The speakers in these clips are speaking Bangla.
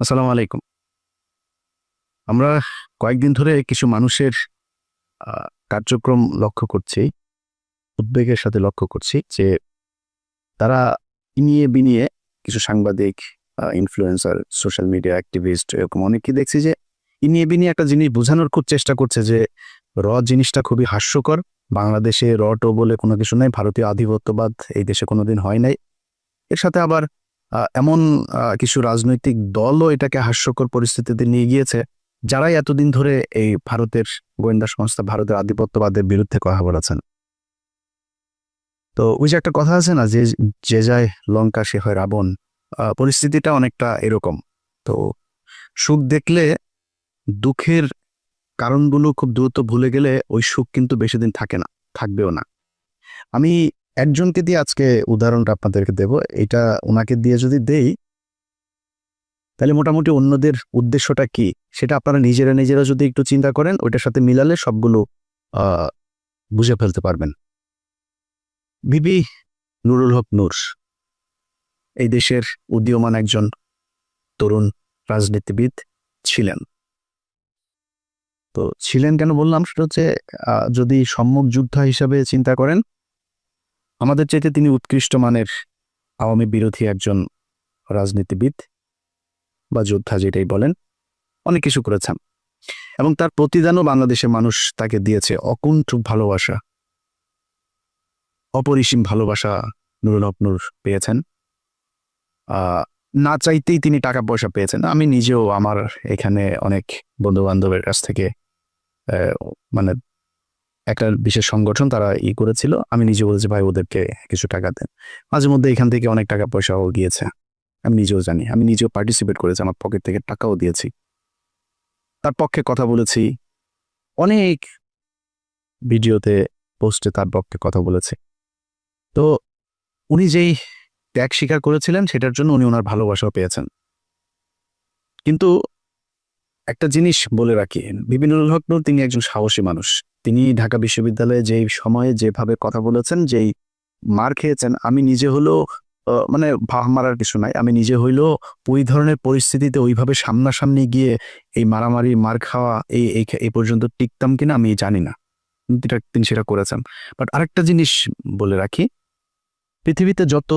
আসসালামু আলাইকুম। আমরা কয়েকদিন ধরে কিছু মানুষের কার্যক্রম লক্ষ্য করছি, উদ্বেগের সাথে লক্ষ্য করছি যে তারা ইনিয়ে বিনিয়ে কিছু সাংবাদিক ইনফ্লুয়েন্সার সোশ্যাল মিডিয়া অ্যাক্টিভিস্ট এরকম অনেকেই দেখছি যে ইনিয়ে বিনিয়ে একটা জিনিস বোঝানোর খুব চেষ্টা করছে যে র জিনিসটা খুবই হাস্যকর। বাংলাদেশে র বলে কোনো কিছু নাই, ভারতীয় আধিপত্যবাদ এই দেশে কোনোদিন হয় নাই। এর সাথে আবার এমন কিছু রাজনৈতিক দলও এটাকে হাস্যকর পরিস্থিতিতে নিয়ে গিয়েছে, যারাই এতদিন ধরে এই ভারতের গোয়েন্দা সংস্থা ভারতের আধিপত্যবাদের বিরুদ্ধে কথা বলেছেন। তো ওই যে একটা কথা আছে না, যে যে যায় লঙ্কা সে হয় রাবণ পরিস্থিতিটা অনেকটা এরকম। তো সুখ দেখলে দুঃখের কারণগুলো খুব দ্রুত ভুলে গেলে ওই সুখ কিন্তু বেশি দিন থাকে না, থাকবেও না। আমি একজনকে দিয়ে আজকে উদাহরণটা আপনাদেরকে দেব। এটা ওনাকে দিয়ে যদি দেই, তাহলে মোটামুটি অন্যদের উদ্দেশ্যটা কি? সেটা আপনারা নিজেরা নিজেরা যদি একটু চিন্তা করেন, ওইটার সাথে মিলালে সবগুলো বুঝে ফেলতে পারবেন। বিবি নুরুল হক নূর, এই দেশের উদীয়মান একজন তরুণ রাজনীতিবিদ ছিলেন। তো ছিলেন কেন বললাম? সেটা হচ্ছে যদি সম্মুখ যোদ্ধা হিসাবে চিন্তা করেন আমাদের চাইতে তিনি উৎকৃষ্ট মানের আওয়ামী বিরোধী একজন রাজনীতিবিদ বা যোদ্ধা যেটাই বলেন, অনেক কিছু করেছেন। এবং তার প্রতিদানও বাংলাদেশের মানুষ তাকে দিয়েছে অকুণ্ঠ ভালোবাসা। অপরিসীম ভালোবাসা নুরুল হক পেয়েছেন। না চাইতেই তিনি টাকা পয়সা পেয়েছেন। আমি নিজেও আমার এখানে অনেক বন্ধু বান্ধবের কাছ থেকে মানে একটা বিশেষ সংগঠন তারা ই করেছিল। আমি নিজে বলেছি, ভাই, ওদেরকে কিছু টাকা দেন। মাঝে মধ্যে এখান থেকে অনেক টাকা পয়সাও গিয়েছে। আমি নিজেও জানি। আমি নিজেও পার্টিসিপেট করেছি। আমার পকেট থেকে টাকাও দিয়েছি। তার পক্ষে কথা বলেছি। অনেক ভিডিওতে পোস্টে তার পক্ষে কথা বলেছি। তো উনি যেই ত্যাগ স্বীকার করেছিলেন, সেটার জন্য উনি ওনার ভালোবাসাও পেয়েছেন। কিন্তু একটা জিনিস বলে রাখি, বিপিনুল হক তিনি একজন সাহসী মানুষ। তিনি ঢাকা বিশ্ববিদ্যালয়ে যেই সময়ে যেভাবে কথা বলেছেন যেই মার খেয়েছেন আমি নিজে আহ, মানে ভাব মারার কিছু নাই আমি নিজে হইলেও ওই ধরনের পরিস্থিতিতে ওইভাবে সামনাসামনি গিয়ে এই মারামারি মার খাওয়া এই এই পর্যন্ত টিকতাম কিনা আমি জানি না। তিনি সেটা করেছেন। বাট আরেকটা জিনিস বলে রাখি পৃথিবীতে যত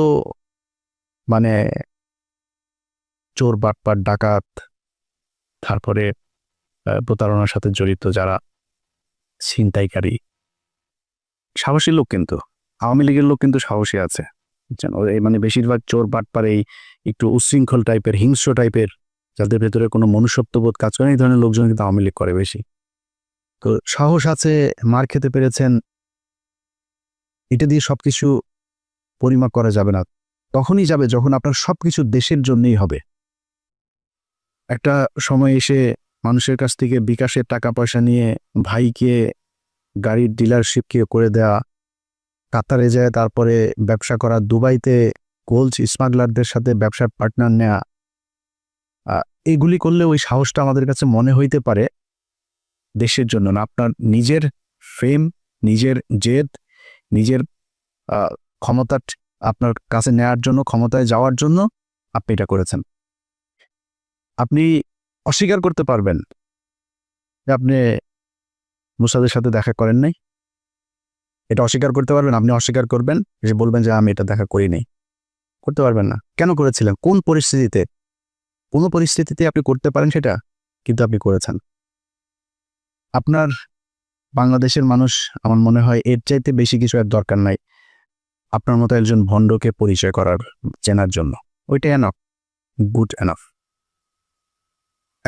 মানে চোর বাটপাট ডাকাত তারপরে প্রতারণার সাথে জড়িত যারা ছিনতাইকারী। সাহসী লোক কিন্তু। আওয়ামী লীগের লোক কিন্তু সাহসী আছে। মানে বেশিরভাগ চোর বাটপার এই একটু উচ্ছৃঙ্খল টাইপের, হিংস্র টাইপের, যাদের ভেতরে কোনো মনুষ্যত্ববোধ কাজ করে এই ধরনের লোকজন কিন্তু আওয়ামী লীগ করে বেশি। তো সাহস আছে, মার খেতে পেরেছেন। এটা দিয়ে সবকিছু পরিমাপ করা যাবে না। তখনই যাবে যখন আপনার সবকিছু দেশের জন্যই হবে। একটা সময় এসে মানুষের কাছ থেকে বিকাশের টাকা পয়সা নিয়ে ভাইকে, গাড়ির ডিলারশিপকে করে দেয়া, কাতারে যায়, তারপরে ব্যবসা করা, দুবাইতে গোলস স্মাগলারদের সাথে ব্যবসার পার্টনার নেয়া। এগুলি করলে ওই সাহসটা আমাদের কাছে মনে হইতে পারে দেশের জন্য না। আপনার নিজের ফেম নিজের জেদ নিজের ক্ষমতা আপনার কাছে নেয়ার জন্য, ক্ষমতায় যাওয়ার জন্য আপনি এটা করেছেন। আপনি অস্বীকার করতে পারবেন। যে আপনি মুসাদের সাথে দেখা করেন নাই। এটা অস্বীকার করতে পারবেন, আপনি অস্বীকার করবেন, যে বলবেন যে আমি এটা দেখা করি নাই করতে পারবেন না। কেন করেছিলেন? কোন পরিস্থিতিতে? কোনো পরিস্থিতিতে আপনি করতে পারেন সেটা কিন্তু আপনি করেছেন। আপনার বাংলাদেশের মানুষ আমার মনে হয় এর চাইতে বেশি কিছু আর দরকার নাই। আপনার মতো একজন ভণ্ডকে পরিচয় করার, চেনার জন্য। ওইটা এনফ গুড এনফ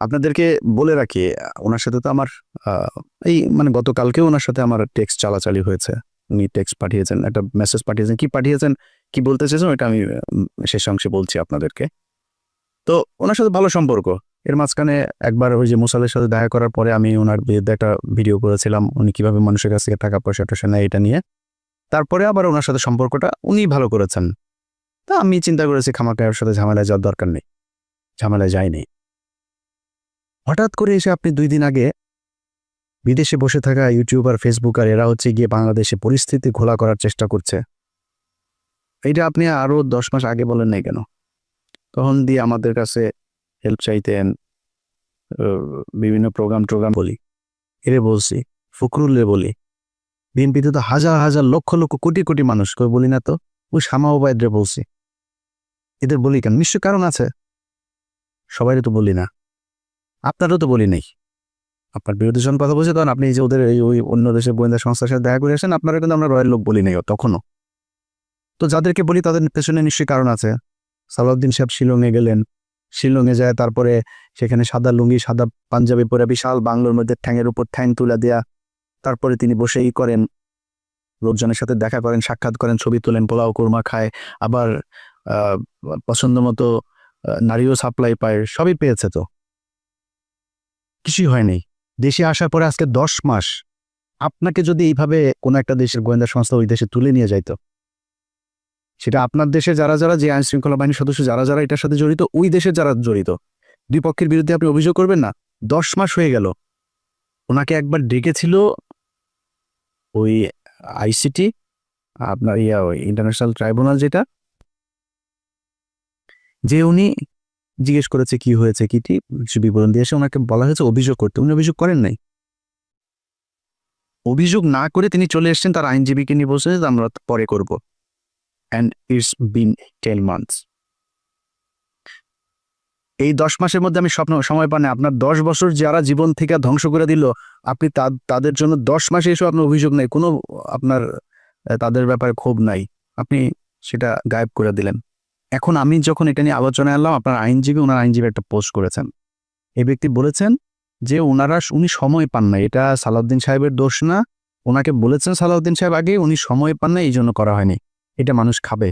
আপনাদেরকে বলে রাখি, ওনার সাথে তো আমার এই মানে গতকালকেও ওনার সাথে আমার টেক্সট চালাচালি হয়েছে। উনি টেক্সট পাঠিয়েছেন, একটা মেসেজ পাঠিয়েছেন, কি পাঠিয়েছেন, কি বলতে চেয়েছেন ওটা আমি শেষ অংশে বলছি আপনাদেরকে। তো ওনার সাথে ভালো সম্পর্ক। এর মাঝখানে একবার ওই যে মুসাদের সাথে দেখা করার পরে আমি ওনার বিরুদ্ধে একটা ভিডিও করেছিলাম, উনি কীভাবে মানুষের কাছ থেকে টাকা পয়সা টয়সা নেয় এটা নিয়ে। তারপরে আবার ওনার সাথে সম্পর্কটা উনি ভালো করেছেন। তা আমি চিন্তা করেছি খামাকায়ের সাথে ঝামেলায় যাওয়ার দরকার নেই। ঝামেলায় যায়নি হঠাৎ করে এসে আপনি দুই দিন আগে বিদেশে বসে থাকা ইউটিউবার, ফেসবুকার এরা হচ্ছে গিয়ে বাংলাদেশে পরিস্থিতি ঘোলা করার চেষ্টা করছে। এটা আপনি আরও দশ মাস আগে বলেন নাই কেন? তখন দিয়ে আমাদের কাছে হেল্প চাইতেন বিভিন্ন প্রোগ্রাম টোগ্রাম বলি, এরে বলছি ফখরুল্লে বলি। বিএনপিতে তো হাজার হাজার লক্ষ লক্ষ কোটি কোটি মানুষ কেউ বলি না তো? ওই শামা ওবায়দরে বলছি। এদের বলি কেন? নিশ্চয় কারণ আছে। সবাইরে তো বলি না। আপনারও তো বলি নেই। আপনার বিরোধী যখন কথা বলছে, তখন আপনি যে ওদের এই ওই অন্য দেশের গোয়েন্দা সংস্থার সাথে দেখা করে আসেন, আপনারা কিন্তু আমরা রয়ের লোক বলি নাই তখনও। তো যাদেরকে বলি, তাদের পেছনে নিশ্চয়ই কারণ আছে। সালাউদ্দিন সাহেব শিলংয়ে গেলেন। শিলংয়ে যায়, তারপরে সেখানে সাদা লুঙ্গি, সাদা পাঞ্জাবি পরে বিশাল, বাংলোর মধ্যে ঠ্যাঙের উপর ঠ্যাং তুলে দেয়া। তারপরে তিনি বসে ই করেন। লোকজনের সাথে দেখা করেন, সাক্ষাৎ করেন, ছবি তোলেন, পোলাও, কোরমা খায়। আবার পছন্দ মতো নারীও সাপ্লাই পায়। সবই পেয়েছে তো। কিছুই হয়নি। দেশে আসার পরে আজকে দশ মাস আপনাকে যদি এইভাবে কোনো একটা দেশের গোয়েন্দা সংস্থা ওই দেশে তুলে নিয়ে যাইতো, সেটা আপনার দেশে যারা যারা যে আইন শৃঙ্খলা বাহিনীর সদস্য যারা যারা এটার সাথে জড়িত, ওই দেশের যারা জড়িত, দুই পক্ষের বিরুদ্ধে আপনি অভিযোগ করবেন না? দশ মাস হয়ে গেল। ওনাকে একবার ডেকেছিল ওই আইসিটি, আপনার ইয়া, ওই ইন্টারন্যাশনাল ট্রাইব্যুনাল যেটা, যে উনি জিজ্ঞেস করেছে, কি হয়েছে? কি টি কিছু বিবরণ দিয়েছে ওনাকে বলা হয়েছে, অভিযোগ করতে। উনি অভিযোগ করেন নাই। অভিযোগ না করে তিনি চলে এসেছেন, তার আইনজীবীকে নিয়ে যে আমরা পরে করব। And it's been ten months এই দশ মাসের মধ্যে আমি স্বপ্ন, সময় পান আপনার দশ বছর যারা জীবন থেকে ধ্বংস করে দিল, আপনি তাদের জন্য দশ মাসে এসে আপনার অভিযোগ নেই। কোনো আপনার, তাদের ব্যাপারে ক্ষোভ নাই। আপনি সেটা গায়েব করে দিলেন। এখন আমি যখন এটা নিয়ে আলোচনায় আনলাম আপনার আইনজীবী ওনার আইনজীবী একটা পোস্ট করেছেন। এই ব্যক্তি বলেছেন যে ওনারা উনি সময় পান না, এটা সালাউদ্দিন সাহেবের দোষ না। ওনাকে বলেছেন সালাউদ্দিন সাহেব আগে, উনি সময় পান না এই জন্য করা হয়নি। এটা মানুষ খাবে।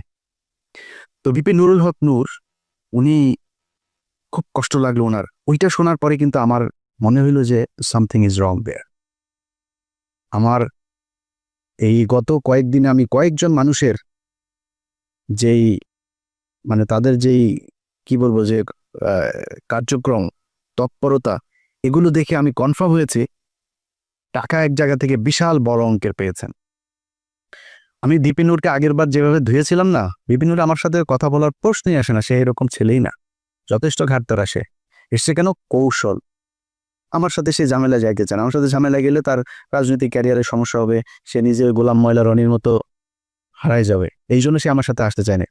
তো বিপি নুরুল হক নূর, উনি খুব কষ্ট লাগল ওনার। ওইটা শোনার পরে কিন্তু আমার মনে হইল যে সামথিং ইজ রং দেয়ার আমার এই গত কয়েকদিনে আমি কয়েকজন মানুষের যেই মানে তাদের যেই, কি বলব যে কার্যক্রম, তৎপরতা, এগুলো দেখে আমি কনফার্ম হয়েছি। টাকা এক জায়গা থেকে বিশাল বড় অঙ্কের পেয়েছেন। আমি দীপিনুরকে আগের বার যেভাবে ধুয়েছিলাম না বিপিনুর আমার সাথে কথা বলার প্রশ্নই আসে না, সে এরকম ছেলেই না। যথেষ্ট ঘাটতার আসে। এসছে কেন কৌশল? আমার সাথে সে ঝামেলা যাইতে চান আমার সাথে ঝামেলা গেলে তার রাজনৈতিক ক্যারিয়ারের সমস্যা হবে, সে নিজে গোলাম ময়লা রনির মতো হারাই যাবে। এই জন্য সে আমার সাথে আসতে চায় না।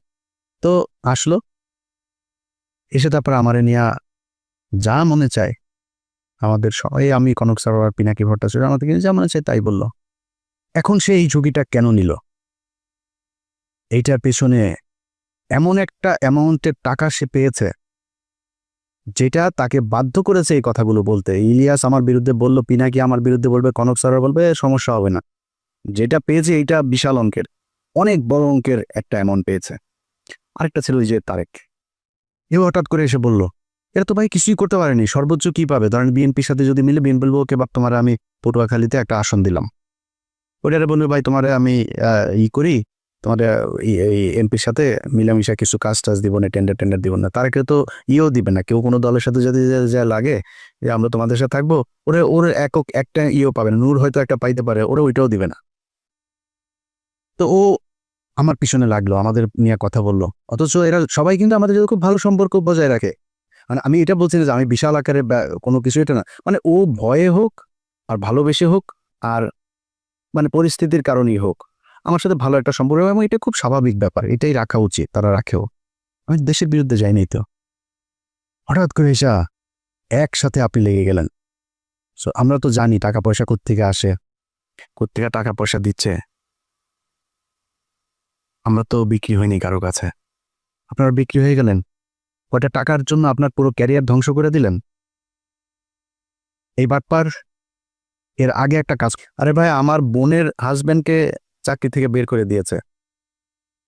তো আসলো। এসে তারপর আমারে নিয়া যা মনে চায় আমাদের সবাই আমি কনক সরোয়ার পিনাকি ভট্টাচার্য আমাদেরকে যা মনে চায় তাই বলল। এখন সে এই ঝুঁকিটা কেন নিল? এইটার পেছনে এমন একটা অ্যামাউন্টের টাকা সে পেয়েছে, যেটা তাকে বাধ্য করেছে এই কথাগুলো বলতে। ইলিয়াস আমার বিরুদ্ধে বলল, পিনাকি আমার বিরুদ্ধে বলবে, কনক সরোয়ার বলবে সমস্যা হবে না। যেটা পেয়েছে এইটা বিশাল অঙ্কের, অনেক বড় অঙ্কের একটা অ্যামাউন্ট পেয়েছে। আরেকটা ছিল ওই যে তারেক। এও হঠাৎ করে এসে বলল, এরা তো ভাই কিছুই করতে পারেনি, সর্বোচ্চ কি পাবে? ধরেন বিএনপির সাথে যদি মিলে বিএনপি বলব, ওকে তোমার আমি পটুয়াখালীতে একটা আসন দিলাম। ওটারে বলবে ভাই তোমারে আমি ই করি, তোমার এমপির সাথে মিলামিশা কিছু কাজ টাজ দিব না টেন্ডার টেন্ডার দিব না। তারা তো ইয়েও দিবে না, কেউ কোনো দলের সাথে যদি যা লাগে, যে আমরা তোমাদের সাথে থাকব, ওরে, ওর একক একটা ইয়েও পাবে না। নূর হয়তো একটা পাইতে পারে, ওরা ওইটাও দিবে না। তো ও আমার পিছনে লাগল, আমাদের নিয়ে কথা বলল। অথচ এরা সবাই কিন্তু আমাদের খুব ভালো সম্পর্ক বজায় রাখে। মানে আমি এটা বলছি না যে আমি বিশাল আকারে কোনো কিছু এটা না। মানে ও ভয়ে হোক, আর ভালোবেসে হোক, আর মানে পরিস্থিতির কারণেই হোক, আমার সাথে ভালো একটা সম্পর্ক এবং এটা খুব স্বাভাবিক ব্যাপার, এটাই রাখা উচিত, তারা রাখেও। আমি দেশের বিরুদ্ধে যাইনি তো। হঠাৎ করে এসা একসাথে আপনি লেগে গেলেন। সো আমরা তো জানি টাকা পয়সা কোত্থেকে আসে। কোত্থেকে টাকা পয়সা দিচ্ছে? আমরা তো বিক্রি হয়নি কারও কাছে। আপনারা বিক্রি হয়ে গেলেন। কয়টা টাকার জন্য আপনার পুরো ক্যারিয়ার ধ্বংস করে দিলেন? এই বাটপার এর আগে একটা কাজ আরে ভাই, আমার বোনের হাজব্যান্ডকে চাকরি থেকে বের করে দিয়েছে।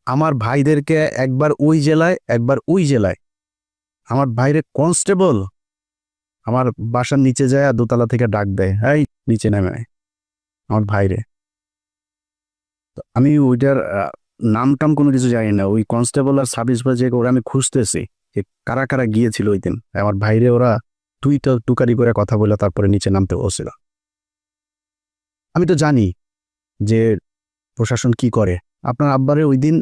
আমার ভাইদেরকে একবার ওই জেলায়, একবার ওই জেলায়। আমার ভাইরে কনস্টেবল আমার বাসার নিচে যায় দোতলা থেকে ডাক দেয়, এই, নিচে নেমে। আমার ভাইরে। আমি ওইটার নাম টাম কোনো কিছু জানি না। ওই কনস্টেবল আর সাব ইন্সপেক্টর ওরা আমি খুঁজতেছি যে কারা কারা গিয়েছিল ওই দিন। আমার ভাইরে ওরা তুইটা টুকারি করে কথা বলে তারপরে নিচে নামতে বসছিল আমি তো জানি যে প্রশাসন কি করে। আপনার আব্বারে ওই দিন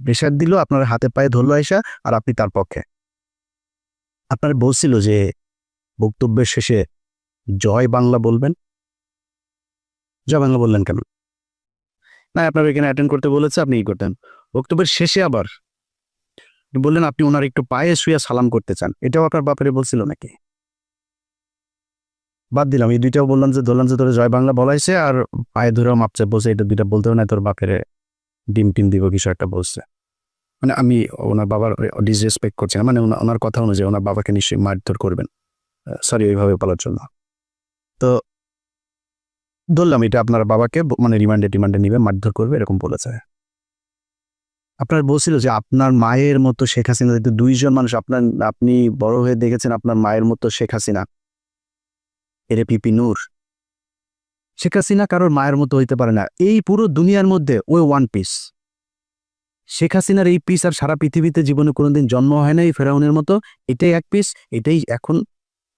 প্রেশার দিল, আপনার হাতে পায়ে ধরলো আইসা আর আপনি তার পক্ষে। আপনার বলছিল যে বক্তব্যের শেষে জয় বাংলা বলবেন? জয় বাংলা বললেন কেন? না, আপনার এখানে অ্যাটেন্ড করতে বলেছে, আপনি ই করতেন। বক্তব্যের শেষে আবার বললেন, আপনি ওনার একটু পায়ে শুয়ে সালাম করতে চান। এটাও আপনার বাপেরে বলছিল নাকি? বাদ দিলাম, এই দুইটাও বললাম যে, ধরলাম যে, তোর জয় বাংলা বলাইছে আর পায়ে ধরেও মাপছে বলছে, এটা দুইটা বলতেও না তোর বাপেরে ডিম টিম দিব একটা বলছে। মানে আমি ওনার বাবার ডিসরেসপেক্ট করছি না মানে ওনার কথা অনুযায়ী ওনার বাবাকে নিশ্চয়ই মারধর করবেন। সরি ওইভাবে বলার জন্য। তো ধরলাম এটা আপনার বাবাকে মানে রিমান্ডে, টিমান্ডে নিবে, মারধর করবে, এরকম বলেছে। আপনার বলছিল যে আপনার মায়ের মতো শেখ হাসিনা, যেহেতু দুইজন মানুষ, আপনার, আপনি বড় হয়ে দেখেছেন আপনার মায়ের মতো শেখ হাসিনা। এরে পিপি নূর। শেখ হাসিনা কারোর মায়ের মতো হইতে পারে না। এই পুরো দুনিয়ার মধ্যে ওই ওয়ান পিস। শেখ হাসিনার এই পিস আর সারা পৃথিবীতে জীবনে কোনোদিন জন্ম হয় নাই ফেরাউনের মতো। এটাই এক পিস, এটাই এখন,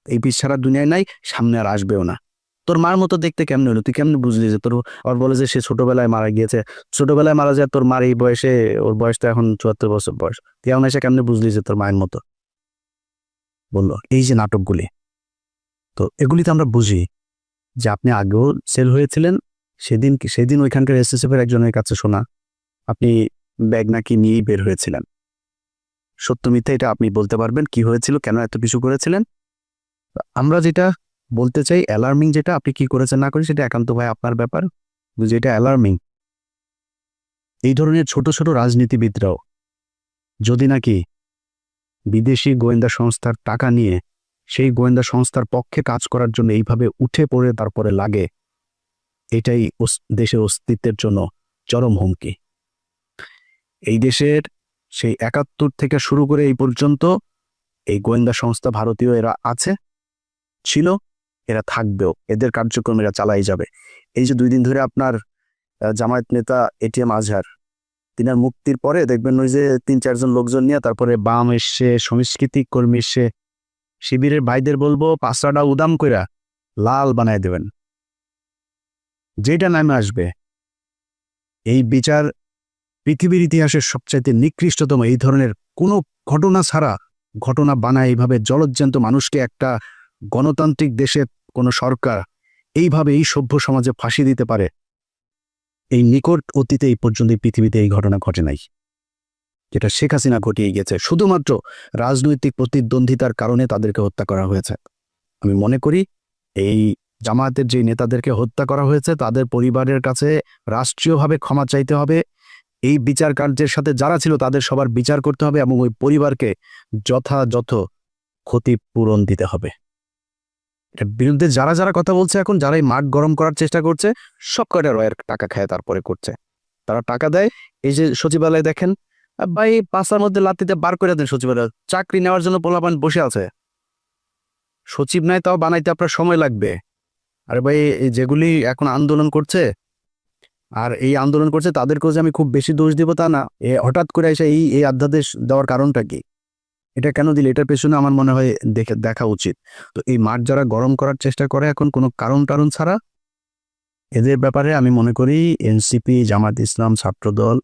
এই পিস সারা দুনিয়ায় নাই, সামনে আর আসবেও না। তোর মার মতো দেখতে কেমনে হলো? তুই কেমনে বুঝলি যে তোর আর বলে যে সে ছোটবেলায় মারা গিয়েছে? ছোটবেলায় মারা যায় তোর মার এই বয়সে, ওর বয়স তো এখন চুয়াত্তর বছর বয়স। তুই এখন এসে কেমনে বুঝলি যে তোর মায়ের মতো? বলল, এই যে নাটকগুলি, তো এগুলিতে আমরা বুঝি যে আপনি আগেও সেল হয়েছিলেন, সেদিন সেদিন ওইখানকার এসএসএফ এর একজনের কাছে শোনা, আপনি ব্যাগ নাকি নিয়েই বের হয়েছিলেন। সত্য মিথ্যা এটা আপনি বলতে পারবেন কি হয়েছিল, কেন এত কিছু করেছিলেন? আমরা যেটা বলতে চাই অ্যালার্মিং যেটা আপনি কি করেছেন না করেন সেটা একান্ত ভাই আপনার ব্যাপার। যেটা অ্যালার্মিং এই ধরনের ছোট ছোট রাজনীতিবিদরাও যদি নাকি বিদেশি গোয়েন্দা সংস্থার টাকা নিয়ে সেই গোয়েন্দা সংস্থার পক্ষে কাজ করার জন্য এইভাবে উঠে পড়ে তারপরে লাগে, এটাই দেশের অস্তিত্বের জন্য চরম হুমকি। এই দেশের সেই একাত্তর থেকে শুরু করে এই পর্যন্ত এই গোয়েন্দা সংস্থা ভারতীয় এরা আছে, ছিল। এরা থাকবেও, এদের কার্যক্রম এরা চালাই যাবে। এই যে দুই দিন ধরে আপনার জামায়াত নেতা এটিএম আজহার, তিনার মুক্তির পরে দেখবেন ওই যে তিন চারজন লোকজন নিয়ে তারপরে বাম এসছে, সংস্কৃতি কর্মী এসছে, শিবিরের ভাইদের বলব পাঁচটা উদাম কইরা লাল বানায় দেবেন। যেটা নামে আসবে, এই বিচার পৃথিবীর ইতিহাসের সবচাইতে নিকৃষ্টতম, এই ধরনের কোনো ঘটনা ছাড়া ঘটনা বানায় এইভাবে জলজ্জান্ত মানুষকে একটা গণতান্ত্রিক দেশের কোনো সরকার এইভাবে এই সভ্য সমাজে ফাঁসি দিতে পারে, এই নিকট অতীতে এই পর্যন্ত পৃথিবীতে এই ঘটনা ঘটে নাই। যেটা শেখ হাসিনা ঘটিয়ে গেছে শুধুমাত্র রাজনৈতিক প্রতিদ্বন্দ্বিতার কারণে তাদেরকে হত্যা করা হয়েছে। আমি মনে করি এই জামায়াতের যে নেতাদেরকে হত্যা করা হয়েছে, তাদের পরিবারের কাছে রাষ্ট্রীয়ভাবে ক্ষমা চাইতে হবে। এই বিচার কার্যের সাথে যারা ছিল তাদের সবার বিচার করতে হবে এবং ওই পরিবারকে যথাযথ ক্ষতিপূরণ দিতে হবে। বিরুদ্ধে যারা যারা কথা বলছে এখন যারা এই মাঠ গরম করার চেষ্টা করছে, সব কয়টা রয়ের টাকা খায় তারপরে করছে। তারা টাকা দেয়, এই যে সচিবালয় দেখেন ভাই পাঁচার মধ্যে লাত্তিতে বার করে দেন সচিবালয়, চাকরি নেওয়ার জন্য পোলাপান বসে আছে। সচিব নাই তাও বানাইতে আপনার সময় লাগবে। আরে ভাই যেগুলি এখন আন্দোলন করছে, আর এই আন্দোলন করছে, তাদেরকেও যে আমি খুব বেশি দোষ দিব তা না। এ হঠাৎ করে এসে এই এই অধ্যাদেশ দেওয়ার কারণটা কি? এটা কেন দিলে? এটার পেছনে আমার মনে হয় দেখে, দেখা উচিত। তো এই মাঠ যারা গরম করার চেষ্টা করে, এখন কোনো কারণ টারণ ছাড়া এদের ব্যাপারে আমি মনে করি এনসিপি জামাত ইসলাম ছাত্রদল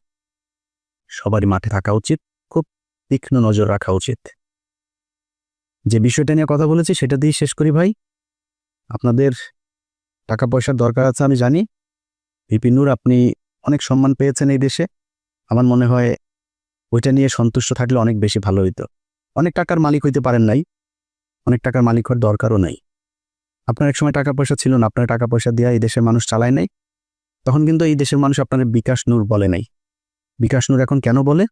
সবারই মাঠে থাকা উচিত। খুব তীক্ষ্ণ নজর রাখা উচিত। যে বিষয়টা নিয়ে কথা বলেছি, সেটা দিয়ে শেষ করি ভাই। আপনাদের টাকা পয়সার দরকার আছে আমি জানি। বিপিনুর আপনি অনেক সম্মান পেয়েছেন এই দেশে। আমার মনে হয় ওইটা নিয়ে সন্তুষ্ট থাকলে অনেক বেশি ভালো হইতো। অনেক টাকার মালিক হইতে পারেন নাই। অনেক টাকার মালিক হওয়ার দরকারও নাই। আপনার এক সময় টাকা পয়সা ছিল না, আপনার টাকা পয়সা দিয়ে এই দেশের মানুষ চালায় নাই। তখন কিন্তু এই দেশের মানুষ আপনার বিকাশ নূর বলে নাই। বিকাশ নূর এখন কেন বলে?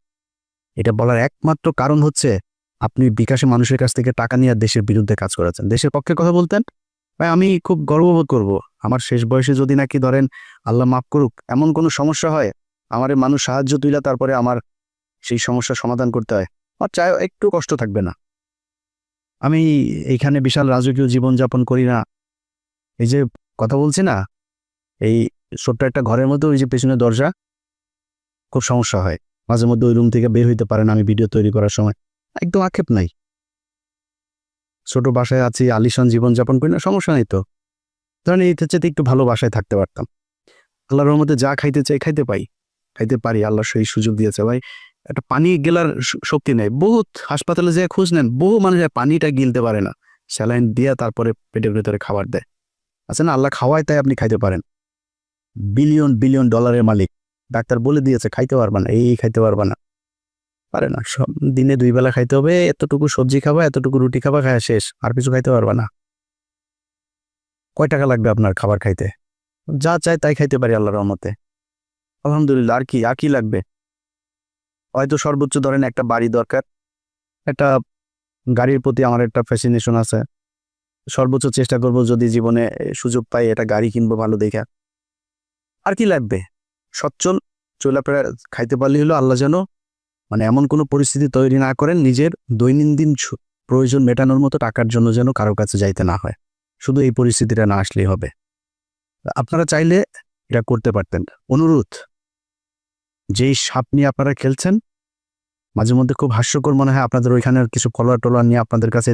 এটা বলার একমাত্র কারণ হচ্ছে, আপনি বিকাশে মানুষের কাছ থেকে টাকা নিয়ে দেশের বিরুদ্ধে কাজ করেছেন দেশের পক্ষে কথা বলতেন, ভাই, আমি খুব গর্ববোধ করব। আমার শেষ বয়সে যদি নাকি ধরেন আল্লাহ মাফ করুক, এমন কোনো সমস্যা হয়, আমার মানুষ সাহায্য তুইলা, তারপরে আমার সেই সমস্যার সমাধান করতে হয়। আমার চাই একটু কষ্ট থাকবে না। আমি এইখানে বিশাল রাজকীয় জীবনযাপন করি না। এই যে কথা বলছি না, এই ছোট্ট একটা ঘরের মধ্যে ওই যে পেছনে দরজা, খুব সমস্যা হয়। মাঝে মধ্যে ওই রুম থেকে বের হইতে পারেন আমি ভিডিও তৈরি করার সময়। একদম আক্ষেপ নাই। ছোট বাসায় আছি, আলিশান জীবনযাপন করি না, সমস্যা নেই তো। ধরেন এই চেয়ে একটু ভালো বাসায় থাকতে পারতাম। আল্লাহর রহমতে যা খাইতে চাই খাইতে পাই। খাইতে পারি, আল্লাহ সেই সুযোগ দিয়েছে। ভাই একটা পানি গেলার শক্তি নেই। বহুত হাসপাতালে যে খোঁজ নেন, বহু মানুষ পানিটা গিলতে পারে না। স্যালাইন দিয়ে তারপরে পেটের ভেতরে খাবার দেয়। আছে না? আল্লাহ খাওয়ায়, তাই আপনি খাইতে পারেন। বিলিয়ন বিলিয়ন ডলারের মালিক। ডাক্তার বলে দিয়েছে, খাইতে পারবা না। এই খাইতে পারবা না। পারে না। সব দিনে দুই বেলা খাইতে হবে, এতটুকু সবজি খাবা, এতটুকু রুটি খাবা খাওয়া শেষ। আর কিছু খাইতে পারবা না। কয় টাকা লাগবে আপনার খাবার খাইতে? যা চাই তাই খাইতে পারি আল্লাহর রহমতে। আলহামদুলিল্লাহ, আর কি আর কি লাগবে? হয়তো সর্বোচ্চ ধরেন একটা বাড়ি দরকার। একটা গাড়ির প্রতি আমার একটা ফ্যাসিনেশন আছে। সর্বোচ্চ চেষ্টা করব যদি জীবনে সুযোগ পাই এটা গাড়ি কিনবো ভালো দেখে। আর কি লাগবে? সচ্ছল, চলাফেরা খাইতে পারলে হলো আল্লাহ যেন মানে এমন কোনো পরিস্থিতি তৈরি না করেন, নিজের দৈনন্দিন প্রয়োজন মেটানোর মতো টাকার জন্য যেন কারও কাছে যাইতে না হয়। শুধু এই পরিস্থিতিটা না আসলেই হবে। আপনারা চাইলে এটা করতে পারতেন। অনুরোধ যেই সাপ নিয়ে আপনারা খেলছেন মাঝে মধ্যে খুব হাস্যকর মনে হয় আপনাদের ওইখানের কিছু কলার টলার নিয়ে আপনাদের কাছে